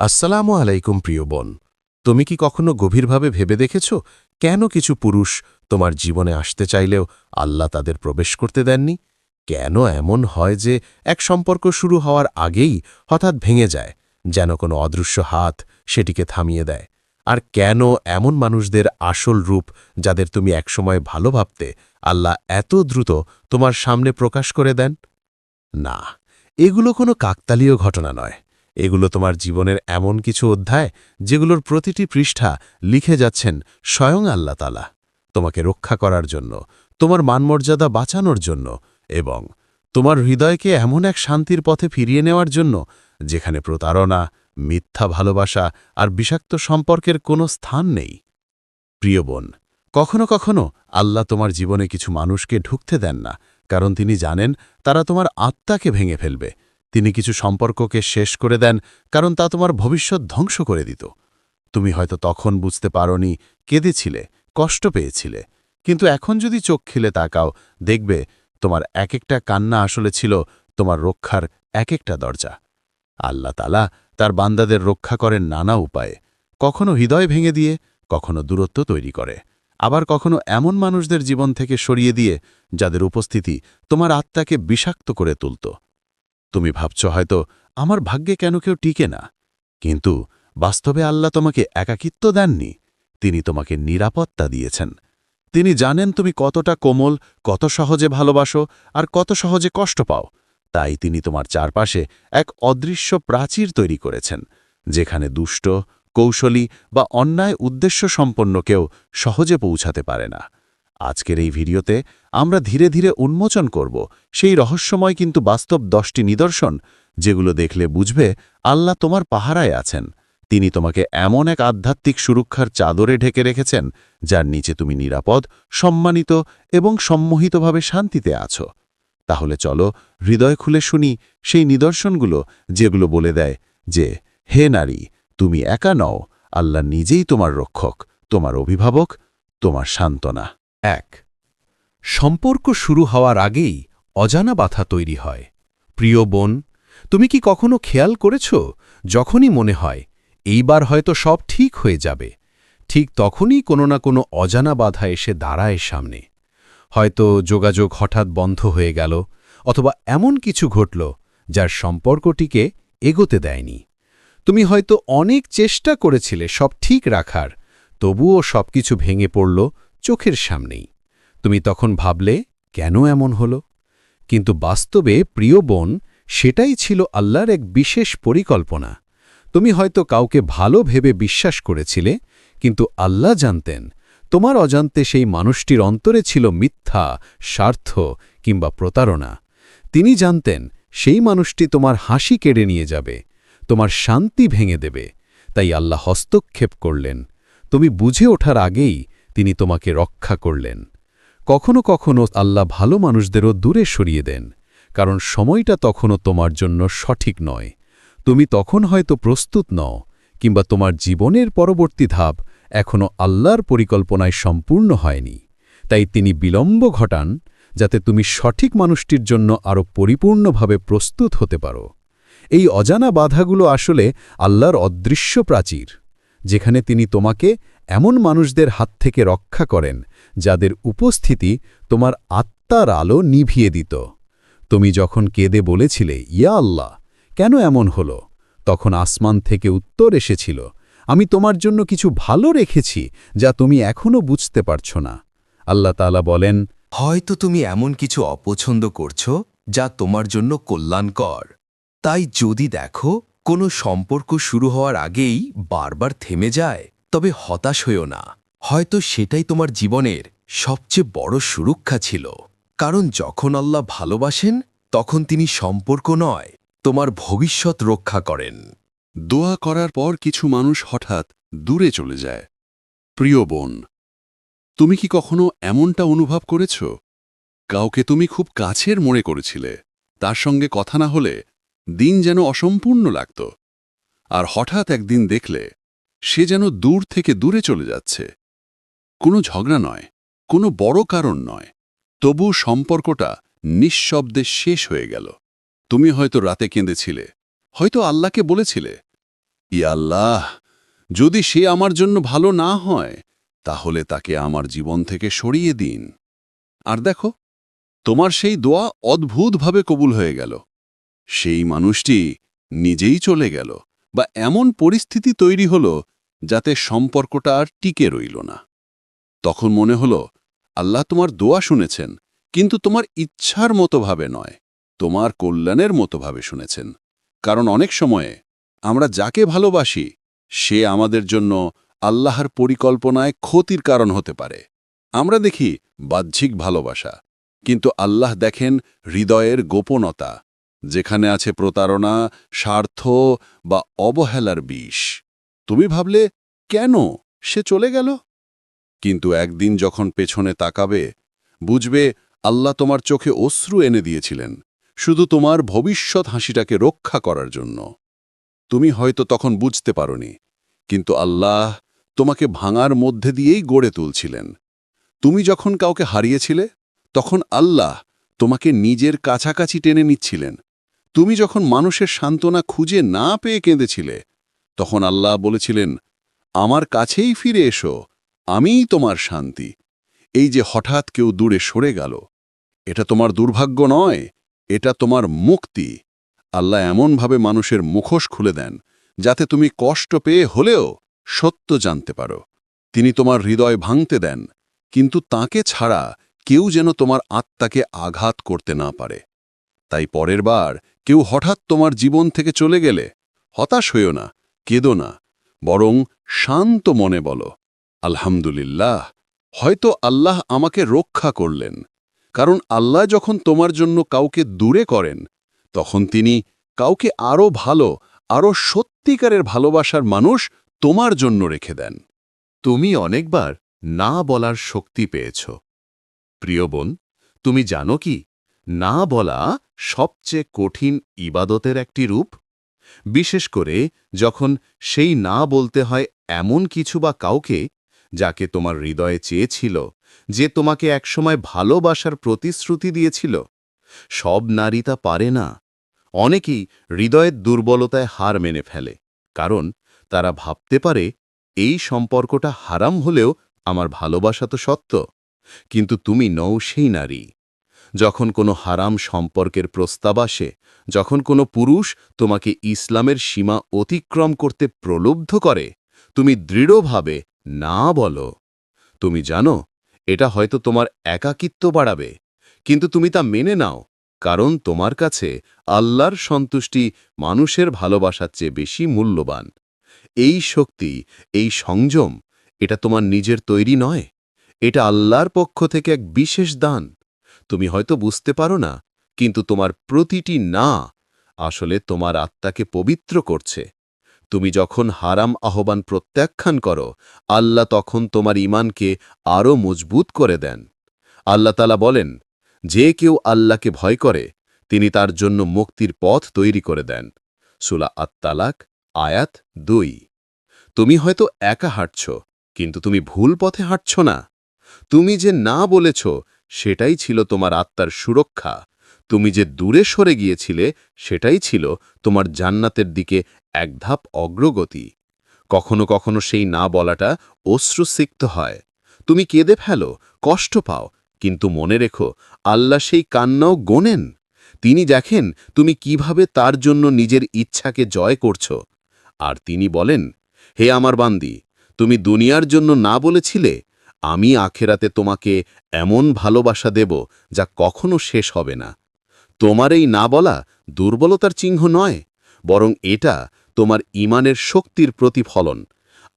আসসালামু আলাইকুম, প্রিয় বোন। তুমি কি কখনো গভীরভাবে ভেবে দেখেছ কেন কিছু পুরুষ তোমার জীবনে আসতে চাইলেও আল্লাহ তাদের প্রবেশ করতে দেননি? কেন এমন হয় যে এক সম্পর্ক শুরু হওয়ার আগেই হঠাৎ ভেঙে যায়, যেন কোনো অদৃশ্য হাত সেটিকে থামিয়ে দেয়? আর কেন এমন মানুষদের আসল রূপ যাদের তুমি একসময় ভালো ভাবতে আল্লাহ এত দ্রুত তোমার সামনে প্রকাশ করে দেন? না, এগুলো কোনো কাকতালীয় ঘটনা নয়। এগুলো তোমার জীবনের এমন কিছু অধ্যায় যেগুলোর প্রতিটি পৃষ্ঠা লিখে যাচ্ছেন স্বয়ং আল্লাহ তালা তোমাকে রক্ষা করার জন্য, তোমার মানমর্যাদা বাঁচানোর জন্য এবং তোমার হৃদয়কে এমন এক শান্তির পথে ফিরিয়ে নেওয়ার জন্য যেখানে প্রতারণা, মিথ্যা ভালোবাসা আর বিষাক্ত সম্পর্কের কোনো স্থান নেই। প্রিয় বোন, কখনো কখনো আল্লাহ তোমার জীবনে কিছু মানুষকে ঢুকতে দেন না, কারণ তিনি জানেন তারা তোমার আত্মাকে ভেঙে ফেলবে। তিনি কিছু সম্পর্ককে শেষ করে দেন, কারণ তা তোমার ভবিষ্যৎ ধ্বংস করে দিত। তুমি হয়তো তখন বুঝতে পারোনি, কেঁদেছিলে, কষ্ট পেয়েছিলে। কিন্তু এখন যদি চোখ খিলে তাকাও, দেখবে তোমার এক একটা কান্না আসলে ছিল তোমার রক্ষার এক একটা দরজা। আল্লাহ তালা তার বান্দাদের রক্ষা করেন নানা উপায়ে। কখনো হৃদয় ভেঙে দিয়ে, কখনো দূরত্ব তৈরি করে। আবার কখনো এমন মানুষদের জীবন থেকে সরিয়ে দিয়ে, যাদের উপস্থিতি তোমার আত্মাকে বিষাক্ত করে তুলত। তুমি ভাবছ হয়তো আমার ভাগ্যে কেন কেউ টিকে না। কিন্তু বাস্তবে আল্লাহ তোমাকে একাকিত্ব দেননি। তিনি তোমাকে নিরাপত্তা দিয়েছেন। তিনি জানেন তুমি কতটা কোমল, কত সহজে ভালোবাসো আর কত সহজে কষ্ট পাও। তাই তিনি তোমার চারপাশে এক অদৃশ্য প্রাচীর তৈরি করেছেন, যেখানে দুষ্ট, কৌশলী বা অন্যায় উদ্দেশ্য সম্পন্ন কেউ সহজে পৌঁছাতে পারে না। আজকের এই ভিডিওতে আমরা ধীরে ধীরে উন্মোচন করব সেই রহস্যময় কিন্তু বাস্তব দশটি নিদর্শন যেগুলো দেখলে বুঝবে আল্লাহ তোমার পাহারায় আছেন। তিনি তোমাকে এমন এক আধ্যাত্মিক সুরক্ষার চাদরে ঢেকে রেখেছেন যার নিচে তুমি নিরাপদ, সম্মানিত এবং সম্মোহিতভাবে শান্তিতে আছো। তাহলে চলো হৃদয় খুলে শুনি সেই নিদর্শনগুলো যেগুলো বলে দেয় যে, হে নারী, তুমি একা নও, আল্লাহ নিজেই তোমার রক্ষক, তোমার অভিভাবক, তোমার সান্ত্বনা। এক, সম্পর্ক শুরু হওয়ার আগেই অজানা বাধা তৈরি হয়। প্রিয় বোন, তুমি কি কখনো খেয়াল করেছ? যখনই মনে হয়, এইবার হয়তো সব ঠিক হয়ে যাবে। ঠিক তখনই কোনো না কোনো অজানা বাধা এসে দাঁড়ায় সামনে। হয়তো যোগাযোগ হঠাৎ বন্ধ হয়ে গেল, অথবা এমন কিছু ঘটল, যার সম্পর্কটিকে এগোতে দেয়নি। তুমি হয়তো অনেক চেষ্টা করেছিলে সব ঠিক রাখার, তবুও সবকিছু ভেঙে পড়ল চোখের সামনেই। তুমি তখন ভাবলে, কেন এমন হল? কিন্তু বাস্তবে প্রিয় বোন, সেটাই ছিল আল্লাহর এক বিশেষ পরিকল্পনা। তুমি হয়তো কাউকে ভালো ভেবে বিশ্বাস করেছিলে, কিন্তু আল্লাহ জানতেন, তোমার অজান্তে সেই মানুষটির অন্তরে ছিল মিথ্যা, স্বার্থ কিংবা প্রতারণা। তিনি জানতেন, সেই মানুষটি তোমার হাসি কেড়ে নিয়ে যাবে, তোমার শান্তি ভেঙে দেবে, তাই আল্লাহ হস্তক্ষেপ করলেন। তুমি বুঝে ওঠার আগেই তিনি তোমাকে রক্ষা করলেন। কখনো কখনো আল্লাহ ভালো মানুষদেরও দূরে সরিয়ে দেন, কারণ সময়টা তখনও তোমার জন্য সঠিক নয়। তুমি তখন হয়তো প্রস্তুত নও, কিংবা তোমার জীবনের পরবর্তী ধাপ এখনও আল্লাহর পরিকল্পনায় সম্পূর্ণ হয়নি। তাই তিনি বিলম্ব ঘটান, যাতে তুমি সঠিক মানুষটির জন্য আরও পরিপূর্ণভাবে প্রস্তুত হতে পারো। এই অজানা বাধাগুলো আসলে আল্লাহর অদৃশ্য প্রাচীর, যেখানে তিনি তোমাকে এমন মানুষদের হাত থেকে রক্ষা করেন, যাদের উপস্থিতি তোমার আত্মার আলো নিভিয়ে দিত। তুমি যখন কেঁদে বলেছিলে, ইয়া আল্লাহ, কেন এমন হল? তখন আসমান থেকে উত্তর এসেছিল, আমি তোমার জন্য কিছু ভালো রেখেছি, যা তুমি এখনও বুঝতে পারছ না। আল্লাহ তালা বলেন, হয়তো তুমি এমন কিছু অপছন্দ করছ, যা তোমার জন্য কল্যাণকর। তাই যদি দেখো, কোনো সম্পর্ক শুরু হওয়ার আগেই বারবার থেমে যায়। তবে হতাশ হইও না। হয়তো সেটাই তোমার জীবনের সবচেয়ে বড় সুরক্ষা ছিল। কারণ যখন আল্লাহ ভালোবাসেন, তখন তিনি সম্পর্ক নয়, তোমার ভবিষ্যৎ রক্ষা করেন। দোয়া করার পর কিছু মানুষ হঠাৎ দূরে চলে যায়। প্রিয় বোন, তুমি কি কখনো এমনটা অনুভব করেছ? কাউকে তুমি খুব কাছের মনে করেছিলে। তার সঙ্গে কথা না হলে দিন যেন অসম্পূর্ণ লাগত। আর হঠাৎ একদিন দেখলে সে যেন দূর থেকে দূরে চলে যাচ্ছে। কোনো ঝগড়া নয়, কোনো বড় কারণ নয়। তবু সম্পর্কটা নিঃশব্দে শেষ হয়ে গেল। তুমি হয়তো রাতে কেঁদেছিলে, হয়তো আল্লাহকে বলেছিলে, ই আল্লাহ, যদি সে আমার জন্য ভালো না হয়, তাহলে তাকে আমার জীবন থেকে সরিয়ে দিন। আর দেখো, তোমার সেই দোয়া অদ্ভুতভাবে কবুল হয়ে গেল। সেই মানুষটি নিজেই চলে গেল। বা এমন পরিস্থিতি তৈরি হল যাতে সম্পর্কটা আর টিকে রইল না। তখন মনে হল, আল্লাহ তোমার দোয়া শুনেছেন, কিন্তু তোমার ইচ্ছার মতোভাবে নয়, তোমার কল্যাণের মতোভাবে শুনেছেন। কারণ অনেক সময়ে আমরা যাকে ভালোবাসি, সে আমাদের জন্য আল্লাহর পরিকল্পনায় ক্ষতির কারণ হতে পারে। আমরা দেখি বাহ্যিক ভালোবাসা, কিন্তু আল্লাহ দেখেন হৃদয়ের গোপনতা যেখানে আছে প্রতারণা, স্বার্থ বা অবহেলার বিষ। তুমি ভাবলে, কেন? সে চলে গেল। কিন্তু একদিন যখন পেছনে তাকাবে, বুঝবে আল্লাহ তোমার চোখে অশ্রু এনে দিয়েছিলেন, শুধু তোমার ভবিষ্যৎ হাসিটাকে রক্ষা করার জন্য। তুমি হয়তো তখন বুঝতে পারোনি, কিন্তু আল্লাহ তোমাকে ভাঙার মধ্যে দিয়েই গড়ে তুলছিলেন। তুমি যখন কাউকে হারিয়েছিলে, তখন আল্লাহ তোমাকে নিজের কাছাকাছি টেনে নিচ্ছিলেন। তুমি যখন মানুষের সান্ত্বনা খুঁজে না পেয়ে কেঁদেছিলে, তখন আল্লাহ বলেছিলেন, আমার কাছেই ফিরে এসো, আমিই তোমার শান্তি। এই যে হঠাৎ কেউ দূরে সরে গেল, এটা তোমার দুর্ভাগ্য নয়, এটা তোমার মুক্তি। আল্লাহ এমনভাবে মানুষের মুখোশ খুলে দেন, যাতে তুমি কষ্ট পেয়ে হলেও সত্য জানতে পারো। তিনি তোমার হৃদয় ভাঙতে দেন, কিন্তু তাকে ছাড়া কেউ যেন তোমার আত্মাকে আঘাত করতে না পারে। তাই পরের বার কেউ হঠাৎ তোমার জীবন থেকে চলে গেলে হতাশ হইও না, কেঁদো না, বরং শান্ত মনে বলো, আলহামদুলিল্লাহ, হয়তো আল্লাহ আমাকে রক্ষা করলেন। কারণ আল্লাহ যখন তোমার জন্য কাউকে দূরে করেন, তখন তিনি কাউকে আরও ভালো আরও সত্যিকারের ভালোবাসার মানুষ তোমার জন্য রেখে দেন। তুমি অনেকবার না বলার শক্তি পেয়েছ। প্রিয় বোন, তুমি জানো কি? না বলা সবচেয়ে কঠিন ইবাদতের একটি রূপ? বিশেষ করে যখন সেই না বলতে হয় এমন কিছু বা কাউকে যাকে তোমার হৃদয়ে চেয়েছিল, যে তোমাকে একসময় ভালোবাসার প্রতিশ্রুতি দিয়েছিল। সব নারী তা পারে না। অনেকেই হৃদয়ের দুর্বলতায় হার মেনে ফেলে, কারণ তারা ভাবতে পারে, এই সম্পর্কটা হারাম হলেও আমার ভালোবাসা তো সত্য। কিন্তু তুমি নও সেই নারী। যখন কোনো হারাম সম্পর্কের প্রস্তাব আসে, যখন কোনো পুরুষ তোমাকে ইসলামের সীমা অতিক্রম করতে প্রলুব্ধ করে, তুমি দৃঢ়ভাবে না বলো। তুমি জানো, এটা হয়তো তোমার একাকিত্ব বাড়াবে, কিন্তু তুমি তা মেনে নাও, কারণ তোমার কাছে আল্লাহর সন্তুষ্টি মানুষের ভালোবাসার চেয়ে বেশি মূল্যবান। এই শক্তি, এই সংযম, এটা তোমার নিজের তৈরি নয়, এটা আল্লাহর পক্ষ থেকে এক বিশেষ দান। তুমি হয়তো বুঝতে পারো না, কিন্তু তোমার প্রতিটি না আসলে তোমার আত্মাকে পবিত্র করছে। তুমি যখন হারাম আহ্বান প্রত্যাখ্যান করো, আল্লাহ তখন তোমার ইমানকে আরও মজবুত করে দেন। আল্লাহ তালা বলেন, যে কেউ আল্লাহকে ভয় করে, তিনি তার জন্য মুক্তির পথ তৈরি করে দেন। সুলা আত্মালাক আয়াত দুই। তুমি হয়তো একা হাঁটছ, কিন্তু তুমি ভুল পথে হাঁটছ না। তুমি যে না বলেছ সেটাই ছিল তোমার আত্মার সুরক্ষা। তুমি যে দূরে সরে গিয়েছিলে, সেটাই ছিল তোমার জান্নাতের দিকে এক ধাপ অগ্রগতি। কখনো কখনো সেই না বলাটা অশ্রুসিক্ত হয়। তুমি কেঁদে ফেলো, কষ্ট পাও, কিন্তু মনে রেখো, আল্লাহ সেই কান্নাও গোনেন। তিনি দেখেন তুমি কীভাবে তার জন্য নিজের ইচ্ছাকে জয় করছ। আর তিনি বলেন, হে আমার বান্দি, তুমি দুনিয়ার জন্য না বলেছিলে আমি আখেরাতে তোমাকে এমন ভালোবাসা দেব যা কখনো শেষ হবে না। তোমার এই না বলা দুর্বলতার চিহ্ন নয়, বরং এটা তোমার ইমানের শক্তির প্রতিফলন।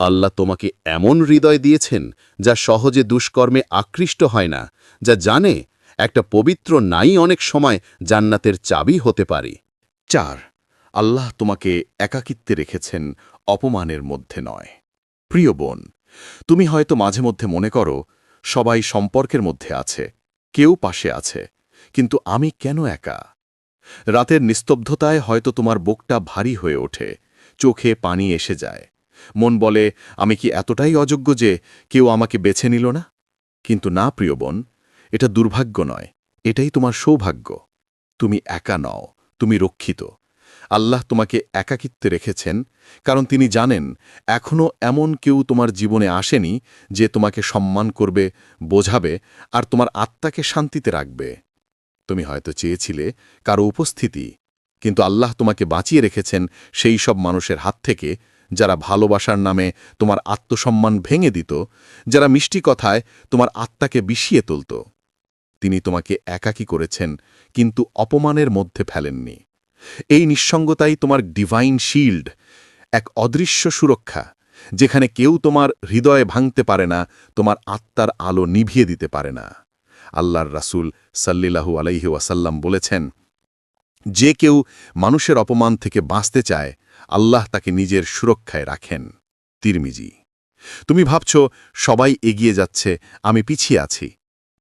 আল্লাহ তোমাকে এমন হৃদয় দিয়েছেন যা সহজে দুষ্কর্মে আকৃষ্ট হয় না, যা জানে একটা পবিত্র নাই অনেক সময় জান্নাতের চাবি হতে পারে। চার, আল্লাহ তোমাকে একাকিত্বে রেখেছেন, অপমানের মধ্যে নয়। প্রিয় বোন তুমি হয়তো মাঝে মধ্যে মনে করো, সবাই সম্পর্কের মধ্যে আছে, কেউ পাশে আছে, কিন্তু আমি কেন একা? রাতের নিস্তব্ধতায় হয়তো তোমার বুকটা ভারী হয়ে ওঠে, চোখে পানি এসে যায়। মন বলে, আমি কি এতটাই অযোগ্য যে কেউ আমাকে বেছে নিল না? কিন্তু না, প্রিয় বোন, এটা দুর্ভাগ্য নয়, এটাই তোমার সৌভাগ্য। তুমি একা নও, তুমি রক্ষিত। আল্লাহ তোমাকে একাকিত্বে রেখেছেন, কারণ তিনি জানেন এখনও এমন কেউ তোমার জীবনে আসেনি যে তোমাকে সম্মান করবে, বোঝাবে, আর তোমার আত্মাকে শান্তিতে রাখবে। তুমি হয়তো চেয়েছিলে কারও উপস্থিতি, কিন্তু আল্লাহ তোমাকে বাঁচিয়ে রেখেছেন সেই সব মানুষের হাত থেকে, যারা ভালোবাসার নামে তোমার আত্মসম্মান ভেঙে দিত, যারা মিষ্টি কথায় তোমার আত্মাকে বিষিয়ে তুলত। তিনি তোমাকে একাকী করেছেন, কিন্তু অপমানের মধ্যে ফেলেননি। এই নিঃসঙ্গতাই তোমার ডিভাইন শিল্ড এক অদৃশ্য সুরক্ষা, যেখানে কেউ তোমার হৃদয়ে ভাঙতে পারে না, তোমার আত্মার আলো নিভিয়ে দিতে পারে না। আল্লাহর রাসূল সাল্লিল্লাহু আলাইহি ওয়াসাল্লাম বলেছেন, যে কেউ মানুষের অপমান থেকে বাঁচতে চায়, আল্লাহ তাকে নিজের সুরক্ষায় রাখেন। তিরমিজি, তুমি ভাবছ, সবাই এগিয়ে যাচ্ছে, আমি পিছিয়ে আছি।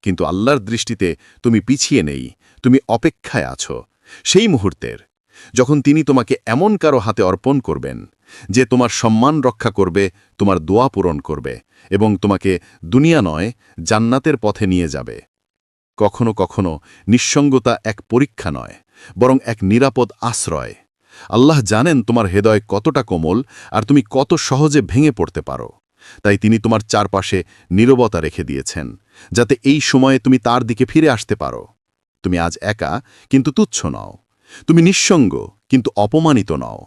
কিন্তু আল্লাহর দৃষ্টিতে তুমি পিছিয়ে নেই, তুমি অপেক্ষায় আছো। সেই মুহূর্তের যখন তিনি তোমাকে এমন কারও হাতে অর্পণ করবেন, যে তোমার সম্মান রক্ষা করবে, তোমার দোয়া পূরণ করবে, এবং তোমাকে দুনিয়া নয়, জান্নাতের পথে নিয়ে যাবে। কখনো কখনো নিঃসঙ্গতা এক পরীক্ষা নয়, বরং এক নিরাপদ আশ্রয়। আল্লাহ জানেন তোমার হৃদয় কতটা কোমল, আর তুমি কত সহজে ভেঙে পড়তে পারো। তাই তিনি তোমার চারপাশে নীরবতা রেখে দিয়েছেন, যাতে এই সময়ে তুমি তার দিকে ফিরে আসতে পারো। তুমি আজ একা, কিন্তু তুচ্ছ নও। তুমি নিঃসঙ্গ, কিন্তু অপমানিত নও।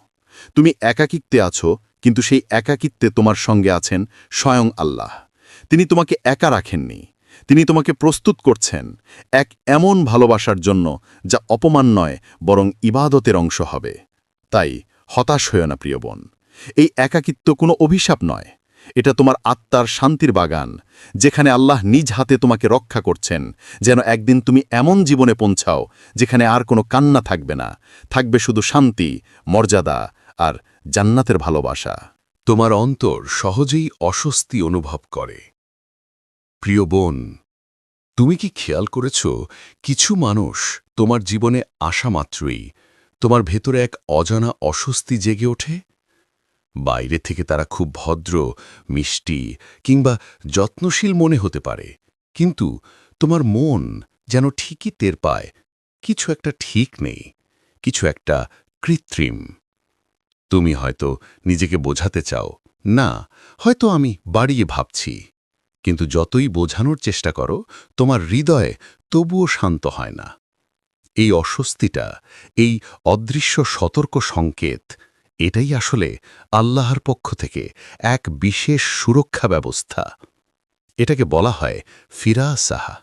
তুমি একাকিত্বে আছো, কিন্তু সেই একাকিত্বে তোমার সঙ্গে আছেন স্বয়ং আল্লাহ। তিনি তোমাকে একা রাখেননি। তিনি তোমাকে প্রস্তুত করছেন এক এমন ভালোবাসার জন্য যা অপমান নয়, বরং ইবাদতের অংশ হবে। তাই হতাশ হয়েও না, প্রিয় বোন। এই একাকিত্ব কোনো অভিশাপ নয়। এটা তোমার আত্মার শান্তির বাগান, যেখানে আল্লাহ নিজ হাতে তোমাকে রক্ষা করছেন, যেন একদিন তুমি এমন জীবনে পৌঁছাও, যেখানে আর কোনো কান্না থাকবে না। থাকবে শুধু শান্তি, মর্যাদা আর জান্নাতের ভালোবাসা। তোমার অন্তর সহজেই অস্বস্তি অনুভব করে। প্রিয় বোন, তুমি কি খেয়াল করেছ, কিছু মানুষ তোমার জীবনে আসা মাত্রই, তোমার ভেতরে এক অজানা অস্বস্তি জেগে ওঠে? বাইরে থেকে তারা খুব ভদ্র, মিষ্টি কিংবা যত্নশীল মনে হতে পারে। কিন্তু তোমার মন যেন ঠিকই টের পায়, কিছু একটা ঠিক নেই, কিছু একটা কৃত্রিম। তুমি হয়তো নিজেকে বোঝাতে চাও, না, হয়তো আমি বাড়িয়ে ভাবছি, কিন্তু যতই বোঝানোর চেষ্টা করো, তোমার হৃদয়ে তবুও শান্ত হয় না। এই অস্বস্তিটা, এই অদৃশ্য সতর্ক সংকেত এটাই আসলে আল্লাহর পক্ষ থেকে এক বিশেষ সুরক্ষা ব্যবস্থা। এটাকে বলা হয় ফিরাসাহা,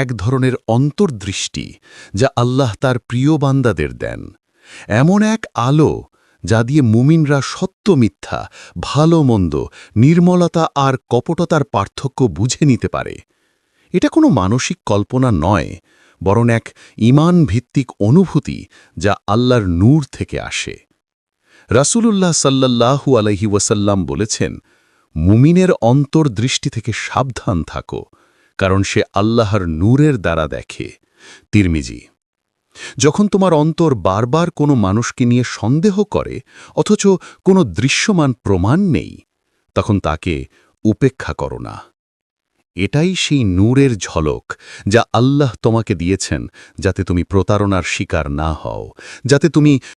এক ধরনের অন্তর্দৃষ্টি যা আল্লাহ তার প্রিয় বান্দাদের দেন। এমন এক আলো যা দিয়ে মুমিনরা সত্য মিথ্যা, ভালো মন্দ, নির্মলতা আর কপটতার পার্থক্য বুঝে নিতে পারে। এটা কোনো মানসিক কল্পনা নয়, বরং এক ইমান ভিত্তিক অনুভূতি যা আল্লাহর নূর থেকে আসে। রাসূলুল্লাহ সাল্লাল্লাহু আলহি ওয়াসাল্লাম বলেছেন, মুমিনের অন্তর্দৃষ্টি থেকে সাবধান থাকো, কারণ সে আল্লাহর নূরের দ্বারা দেখে। তিরমিজি, যখন তোমার অন্তর বারবার কোনো মানুষকে নিয়ে সন্দেহ করে, অথচ কোনো দৃশ্যমান প্রমাণ নেই, তখন তাকে উপেক্ষা করো না। এটাই সেই নূরের ঝলক যা আল্লাহ তোমাকে দিয়েছেন, যাতে তুমি প্রতারণার শিকার না হও, যাতে তুমি